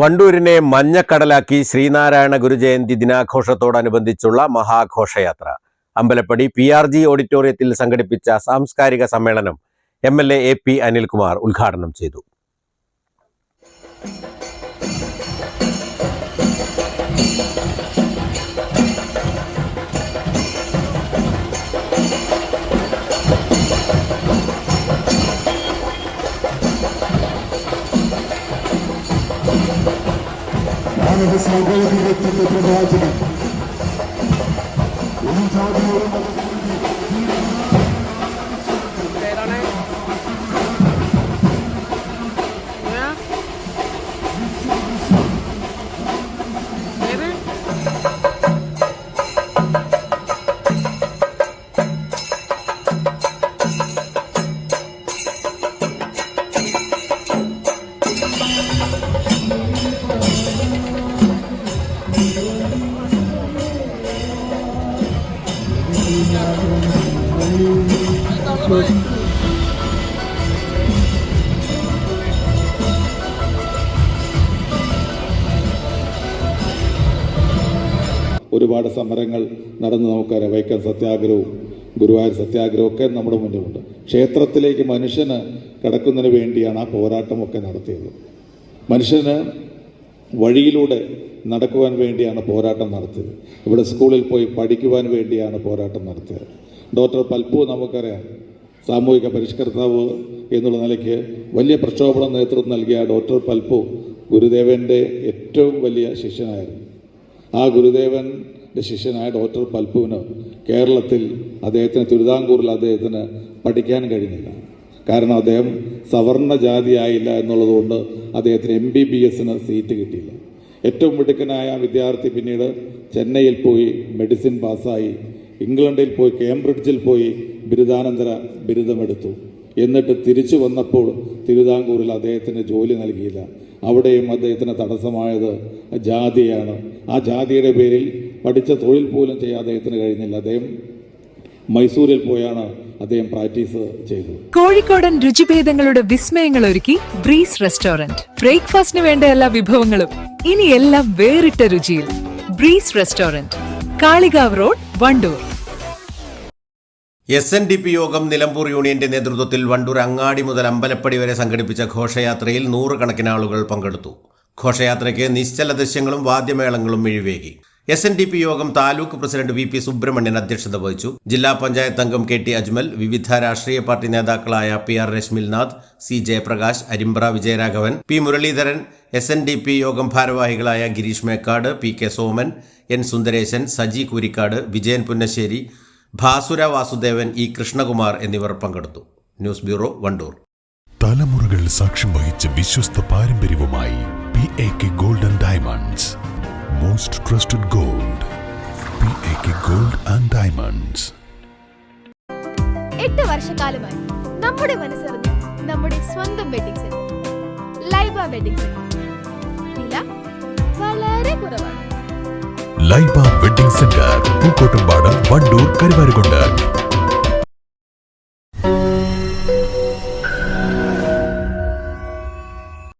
വണ്ടൂരിനെ മഞ്ഞക്കടലാക്കി ശ്രീനാരായണ ഗുരുജയന്തി ദിനാഘോഷത്തോടനുബന്ധിച്ചുള്ള മഹാഘോഷയാത്ര. അമ്പലപ്പടി പി ആർ ജി ഓഡിറ്റോറിയത്തിൽ സംഘടിപ്പിച്ച സാംസ്കാരിക സമ്മേളനം M L A A P Anilkumar ഉദ്ഘാടനം ചെയ്തു. Anadolu Milletvekili Hakim. Umut abi ഒരുപാട് സമരങ്ങൾ നടന്ന് നമുക്കറിയാം. വൈക്കം സത്യാഗ്രഹവും ഗുരുവായൂർ സത്യാഗ്രഹവും ഒക്കെ നമ്മുടെ മുന്നിലുണ്ട്. ക്ഷേത്രത്തിലേക്ക് മനുഷ്യന് കടക്കുന്നതിന് വേണ്ടിയാണ് ആ പോരാട്ടമൊക്കെ നടത്തിയത്. മനുഷ്യന് വഴിയിലൂടെ നടക്കുവാൻ വേണ്ടിയാണ് പോരാട്ടം നടത്തിയത്. ഇവിടെ സ്കൂളിൽ പോയി പഠിക്കുവാൻ വേണ്ടിയാണ് പോരാട്ടം നടത്തിയത്. ഡോക്ടർ പൽപ്പു നമുക്കറിയാം സാമൂഹിക പരിഷ്കർത്താവ് എന്നുള്ള നിലയ്ക്ക് വലിയ പ്രക്ഷോഭണം നേതൃത്വം നൽകിയ ഡോക്ടർ പൽപ്പു ഗുരുദേവന്റെ ഏറ്റവും വലിയ ശിഷ്യനായിരുന്നു. ആ ഗുരുദേവന്റെ ശിഷ്യനായ ഡോക്ടർ പൽപ്പുവിന് കേരളത്തിൽ അദ്ദേഹത്തിന് തിരുവിതാംകൂറിൽ അദ്ദേഹത്തിന് പഠിക്കാൻ കഴിഞ്ഞില്ല. കാരണം അദ്ദേഹം സവർണ ജാതിയായില്ല എന്നുള്ളതുകൊണ്ട് അദ്ദേഹത്തിന് എം ബി ബി എസിന് സീറ്റ് കിട്ടിയില്ല. ഏറ്റവും മിടുക്കനായ വിദ്യാർത്ഥി പിന്നീട് ചെന്നൈയിൽ പോയി മെഡിസിൻ പാസ്സായി. ഇംഗ്ലണ്ടിൽ പോയി കേംബ്രിഡ്ജിൽ പോയി ബിരുദാനന്തര ബിരുദമെടുത്തു. എന്നിട്ട് തിരിച്ചു വന്നപ്പോൾ തിരുവിതാംകൂറിൽ അദ്ദേഹത്തിന് ജോലി നൽകിയില്ല. അവിടെയും അദ്ദേഹത്തിന് തടസ്സമായത് ജാതിയാണ്. ആ ജാതിയുടെ പേരിൽ പഠിച്ച തൊഴിൽ പോലും ചെയ്യാൻ അദ്ദേഹത്തിന് കഴിഞ്ഞില്ല. അദ്ദേഹം മൈസൂരിൽ പോയാണ് അദ്ദേഹം പ്രാക്ടീസ് ചെയ്തത്. കോഴിക്കോടൻ രുചിഭേദങ്ങളുടെ വിസ്മയങ്ങൾ ഒരുക്കി ബ്രീസ് റെസ്റ്റോറന്റ്. ബ്രേക്ക്ഫാസ്റ്റിന് വേണ്ട എല്ലാ വിഭവങ്ങളും ഇനി എല്ലാം വേറിട്ട രുചിയിൽ. Breeze restaurant Kalikavu road Wandoor. S N D P Yogam Nilambur യൂണിയന്റെ നേതൃത്വത്തിൽ വണ്ടൂർ അങ്ങാടി മുതൽ അമ്പലപ്പടി വരെ സംഘടിപ്പിച്ച ഘോഷയാത്രയിൽ നൂറുകണക്കിന് ആളുകൾ പങ്കെടുത്തു. ഘോഷയാത്രയ്ക്ക് നിശ്ചല ദൃശ്യങ്ങളും വാദ്യമേളങ്ങളും മിഴിവേകി. S N D P Yogam taluk president V P Subrahmanyan അധ്യക്ഷത വഹിച്ചു. ജില്ലാ പഞ്ചായത്ത് അംഗം കെ ടി അജ്മൽ വിവിധ രാഷ്ട്രീയ പാർട്ടി നേതാക്കളായ P R Rashmilnath C Jayaprakash Arimbra Vijayaraghavan P Muraleedharan S N D P Yogam ഭാരവാഹികളായ Gireesh Mekkad P K Soman N Sundaresan Saji Kurikkad Vijayan Punnassery Bhasura Vasudevan E Krishnakumar എന്നിവർ പങ്കെടുത്തു. News bureau Wandoor. തലമുറകൾ സാക്ഷ്യം വഹിച്ച വിശ്വസ്ത പാരമ്പര്യവുമായി P A K golden diamonds. Most trusted gold P A K gold and diamonds എട്ട് വർഷക്കാലമായി നമ്മുടെ മനസ്സറിഞ്ഞ് നമ്മുടെ സ്വന്തം wedding centre Laiba wedding centre വില വളരെ കുറവാണ്. Laiba wedding centre Pookkottumpadam Wandoor Karuvarakundu.